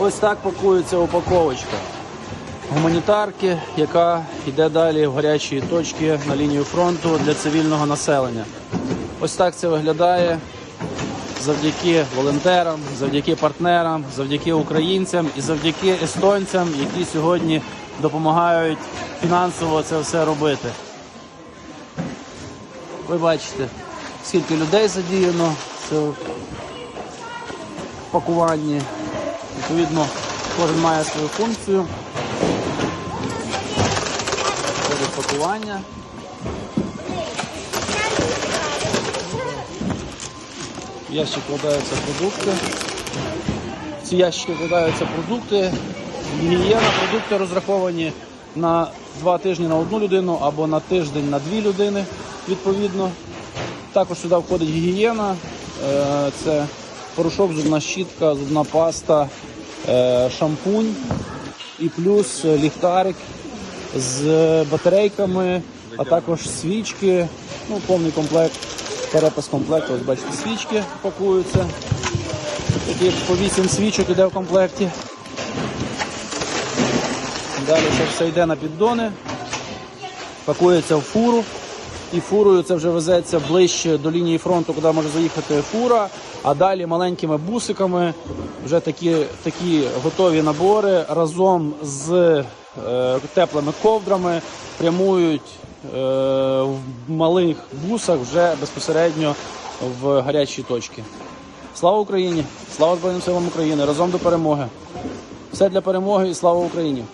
Ось так пакується упаковочка гуманітарки, яка йде далі в гарячі точки на лінію фронту для цивільного населення. Ось так це виглядає завдяки волонтерам, завдяки партнерам, завдяки українцям і завдяки естонцям, які сьогодні допомагають фінансово це все робити. Ви бачите, скільки людей задіяно в пакуванні. Відповідно, кожен має свою функцію. Входить пакування. В ящик вкладаються продукти. В ці ящики вкладаються продукти. Гігієна, продукти розраховані на два тижні на одну людину або на тиждень на дві людини, відповідно. Також сюди входить гігієна, е, це порошок, зубна щітка, зубна паста, е, шампунь і плюс ліхтарик з батарейками, а також свічки, ну, повний комплект, перепис комплекту. Ось бачите, свічки пакуються. Такі по 8 свічок іде в комплекті. Далі це все йде на піддони, пакується в фуру. І фурою це вже везеться ближче до лінії фронту, куди може заїхати фура. А далі маленькими бусиками вже такі, такі готові набори разом з е, теплими ковдрами прямують е, в малих бусах вже безпосередньо в гарячі точки. Слава Україні! Слава Збройним силам України! Разом до перемоги! Все для перемоги і слава Україні!